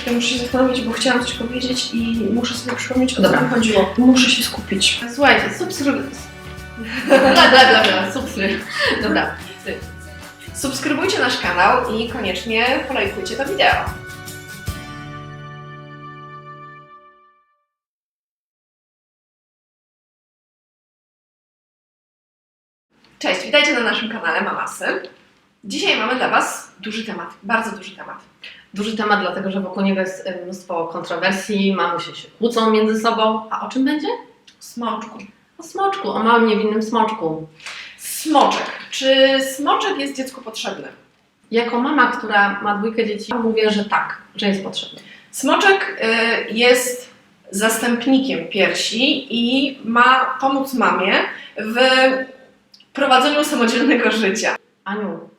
Czekaj, muszę się zastanowić, bo chciałam coś powiedzieć i muszę sobie przypomnieć, o co mi chodziło. Muszę się skupić. Słuchajcie, subskrybuj... Bla, bla, bla, bla, subskrybuj. Dobra. Subskrybujcie nasz kanał i koniecznie polajkujcie to wideo. Cześć, witajcie na naszym kanale Mamasy. Dzisiaj mamy dla Was duży temat, bardzo duży temat. Duży temat, dlatego że wokół niego jest e, mnóstwo kontrowersji, mamusie się kłócą między sobą. A o czym będzie? Smoczku. O smoczku, o małym niewinnym smoczku. Smoczek. Czy smoczek jest dziecku potrzebny? Jako mama, która ma dwójkę dzieci, mówię, że tak, że jest potrzebny. Smoczek y, jest zastępnikiem piersi i ma pomóc mamie w prowadzeniu samodzielnego życia. Aniu,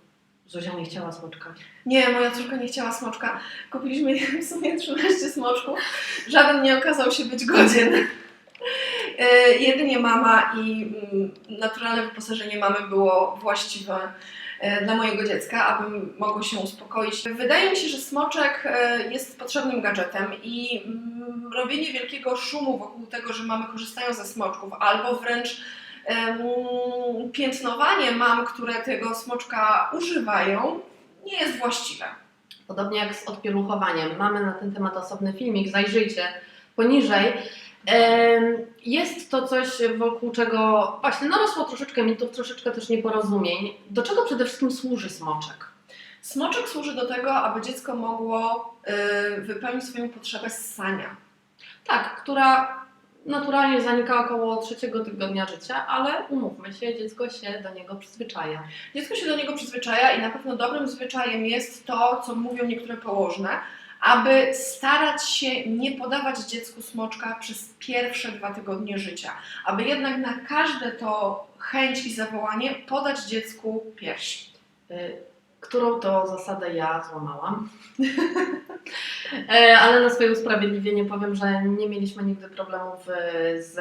Zuzia nie chciała smoczka. Nie, moja córka nie chciała smoczka. Kupiliśmy w sumie 13 smoczków. Żaden nie okazał się być godzien. Y, Jedynie mama i mm, naturalne wyposażenie mamy było właściwe y, dla mojego dziecka, aby mogło się uspokoić. Wydaje mi się, że smoczek y, jest potrzebnym gadżetem i mm, robienie wielkiego szumu wokół tego, że mamy korzystają ze smoczków, albo wręcz piętnowanie mam, które tego smoczka używają, nie jest właściwe. Podobnie jak z odpieluchowaniem. Mamy na ten temat osobny filmik, zajrzyjcie poniżej. Jest to coś, wokół czego właśnie narosło troszeczkę mitów, troszeczkę też nieporozumień. Do czego przede wszystkim służy smoczek? Smoczek służy do tego, aby dziecko mogło y, wypełnić swoją potrzebę ssania. Tak, która naturalnie zanika około trzeciego tygodnia życia, ale umówmy się, dziecko się do niego przyzwyczaja. Dziecko się do niego przyzwyczaja i na pewno dobrym zwyczajem jest to, co mówią niektóre położne, aby starać się nie podawać dziecku smoczka przez pierwsze dwa tygodnie życia. Aby jednak na każde to chęć i zawołanie podać dziecku piersi. Y, którą to zasadę ja złamałam. E, Ale na swoje usprawiedliwienie powiem, że nie mieliśmy nigdy problemów y, z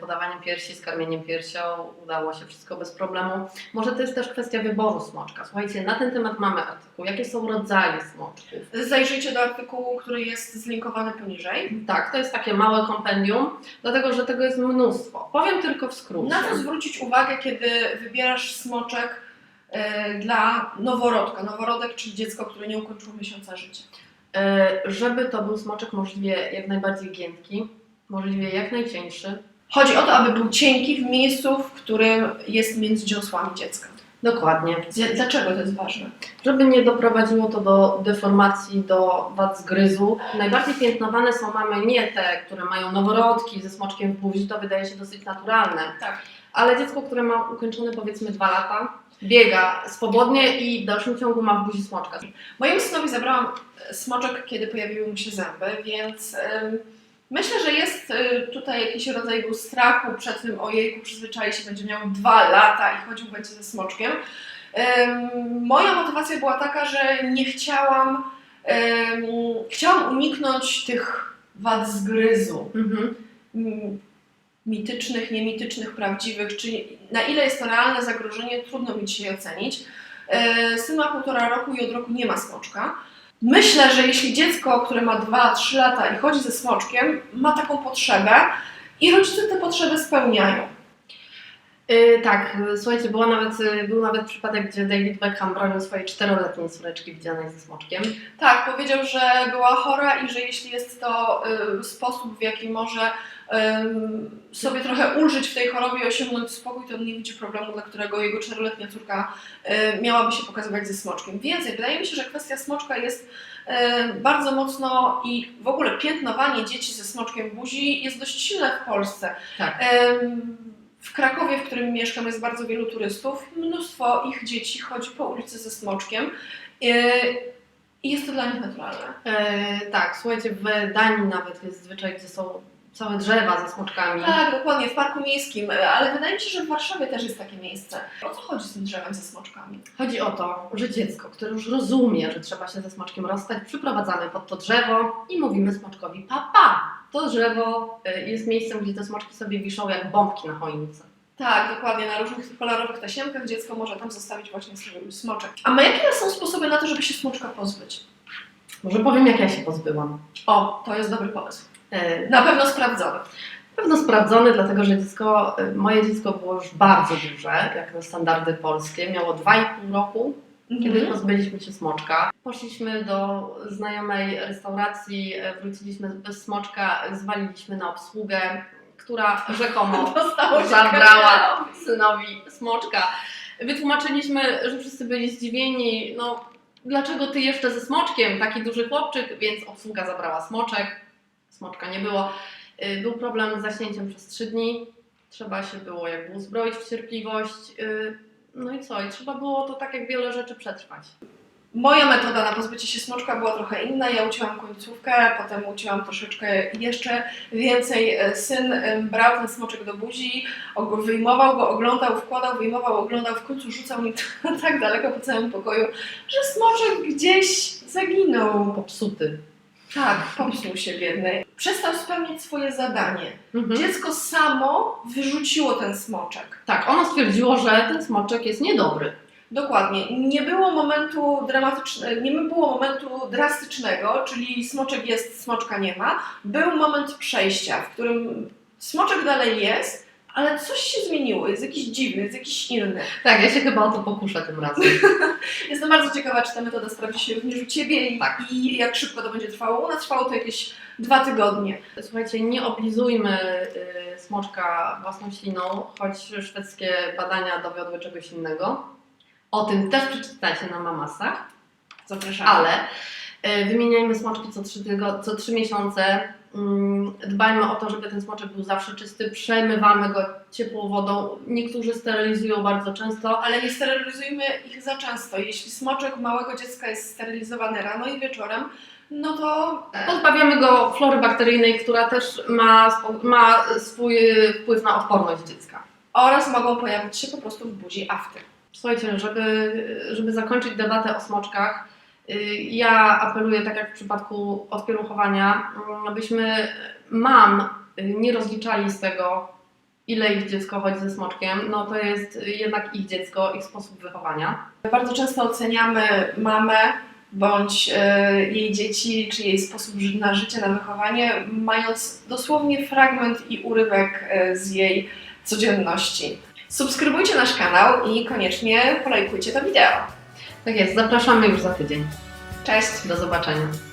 podawaniem piersi, z karmieniem piersią. Udało się wszystko bez problemu. Może to jest też kwestia wyboru smoczka. Słuchajcie, na ten temat mamy artykuł. Jakie są rodzaje smoczków? Zajrzyjcie do artykułu, który jest zlinkowany poniżej. Tak, to jest takie małe kompendium, dlatego że tego jest mnóstwo. Powiem tylko w skrócie. Na co zwrócić uwagę, kiedy wybierasz smoczek e, dla noworodka? Noworodek, czyli dziecko, które nie ukończyło miesiąca życia. E, Żeby to był smoczek możliwie jak najbardziej giętki, możliwie jak najcieńszy. Chodzi o to, aby był cienki w miejscu, w którym jest między dziąsłami dziecka. Dokładnie. Dlaczego to jest ważne? Żeby nie doprowadziło to do deformacji, do wad zgryzu. Najbardziej piętnowane są mamy nie te, które mają noworodki ze smoczkiem w buzi, to wydaje się dosyć naturalne. Tak. Ale dziecko, które ma ukończone powiedzmy dwa lata, biega swobodnie i w dalszym ciągu ma w buzi smoczka. Mojemu synowi zabrałam e, smoczek, kiedy pojawiły mu się zęby, więc myślę, że jest e, tutaj jakiś rodzaj był strachu przed tym, ojejku, przyzwyczai się, będzie miał dwa lata i chodził będzie ze smoczkiem. Em, moja motywacja była taka, że nie chciałam, chciałam uniknąć tych wad zgryzu. Mhm. Mitycznych, niemitycznych, prawdziwych, czy na ile jest to realne zagrożenie, trudno mi dzisiaj ocenić. E, Syn ma półtora roku i od roku nie ma smoczka. Myślę, że jeśli dziecko, które ma 2-3 lata i chodzi ze smoczkiem, ma taką potrzebę i rodzice te potrzeby spełniają. Yy, tak, yy, słuchajcie, była nawet, yy, był nawet przypadek, gdzie David Beckham bronił swojej czteroletniej córeczki widzianej ze smoczkiem. Tak, powiedział, że była chora i że jeśli jest to y, sposób, w jaki może sobie trochę ulżyć w tej chorobie i osiągnąć spokój, to on nie widzi problemu, dla którego jego czteroletnia córka y, miałaby się pokazywać ze smoczkiem. Więcej, wydaje mi się, że kwestia smoczka jest y, bardzo mocno i w ogóle piętnowanie dzieci ze smoczkiem buzi jest dość silne w Polsce. Tak. W Krakowie, w którym mieszkam, jest bardzo wielu turystów. Mnóstwo ich dzieci chodzi po ulicy ze smoczkiem. y, I jest to dla nich naturalne. Yy, tak, słuchajcie, w Danii nawet jest zwyczaj, gdzie są całe drzewa ze smoczkami. Tak, dokładnie, w parku miejskim, ale wydaje mi się, że w Warszawie też jest takie miejsce. O co chodzi z tym drzewem ze smoczkami? Chodzi o to, że dziecko, które już rozumie, że trzeba się ze smoczkiem rozstać, przyprowadzamy pod to drzewo i mówimy smoczkowi papa. To drzewo y, jest miejscem, gdzie te smoczki sobie wiszą jak bombki na choince. Tak, dokładnie, na różnych kolorowych tasiemkach dziecko może tam zostawić właśnie swój smoczek. A ma jakie są sposoby na to, żeby się smoczka pozbyć? Może powiem, jak ja się pozbyłam. O, to jest dobry pomysł. E, Na pewno sprawdzony. Na pewno sprawdzony, dlatego że dziecko, e, moje dziecko było już bardzo duże, jak na standardy polskie. Miało 2,5 roku, kiedy Mhm. pozbyliśmy się smoczka. Poszliśmy do znajomej restauracji, e, wróciliśmy bez smoczka, zwaliliśmy na obsługę, która rzekomo zabrała synowi smoczka. Wytłumaczyliśmy, że wszyscy byli zdziwieni, no dlaczego ty jeszcze ze smoczkiem, taki duży chłopczyk, więc obsługa zabrała smoczek, smoczka nie było. Y, Był problem z zaśnięciem przez trzy dni, trzeba się było jakby uzbroić w cierpliwość, y, no i co, i trzeba było to tak jak wiele rzeczy przetrwać. Moja metoda na pozbycie się smoczka była trochę inna. Ja ucięłam końcówkę, potem ucięłam troszeczkę jeszcze więcej. E, Syn brał ten smoczek do buzi, wyjmował go, oglądał, wkładał, wyjmował, oglądał, w końcu rzucał mi tak daleko po całym pokoju, że smoczek gdzieś zaginął. Popsuty. Tak, popsuł się biedny. Przestał spełniać swoje zadanie. Mhm. Dziecko samo wyrzuciło ten smoczek. Tak, ono stwierdziło, że ten smoczek jest niedobry. Dokładnie. Nie było momentu dramatycznego, nie było momentu drastycznego, czyli smoczek jest, smoczka nie ma. Był moment przejścia, w którym smoczek dalej jest, ale coś się zmieniło, jest jakiś dziwny, jest jakiś inny. Tak, ja się chyba o to pokuszę tym razem. Jestem bardzo ciekawa, czy ta metoda sprawdzi się również u Ciebie i, Tak. i jak szybko to będzie trwało. U nas trwało to jakieś dwa tygodnie. Słuchajcie, nie oblizujmy y, smoczka własną śliną, choć szwedzkie badania dowiodły czegoś innego. O tym też przeczytacie na Mamasach, Zapraszamy. ale y, wymieniajmy smoczki co trzy, tygo, co trzy miesiące. Mm, Dbajmy o to, żeby ten smoczek był zawsze czysty, przemywamy go ciepłą wodą. Niektórzy sterylizują bardzo często. Ale nie sterylizujmy ich za często. Jeśli smoczek małego dziecka jest sterylizowany rano i wieczorem, no to e, Pozbawiamy go flory bakteryjnej, która też ma, ma swój wpływ na odporność dziecka. oraz mogą pojawić się po prostu w buzi afty. Słuchajcie, żeby, żeby zakończyć debatę o smoczkach, y, ja apeluję, tak jak w przypadku odpieluchowania, mm, abyśmy mam y, nie rozliczali z tego, ile ich dziecko chodzi ze smoczkiem. No to jest jednak ich dziecko, ich sposób wychowania. Bardzo często oceniamy mamę bądź e, jej dzieci, czy jej sposób na życie, na wychowanie, mając dosłownie fragment i urywek e, z jej codzienności. Subskrybujcie nasz kanał i koniecznie polajkujcie to wideo. Tak jest, zapraszamy już za tydzień. Cześć! Do zobaczenia.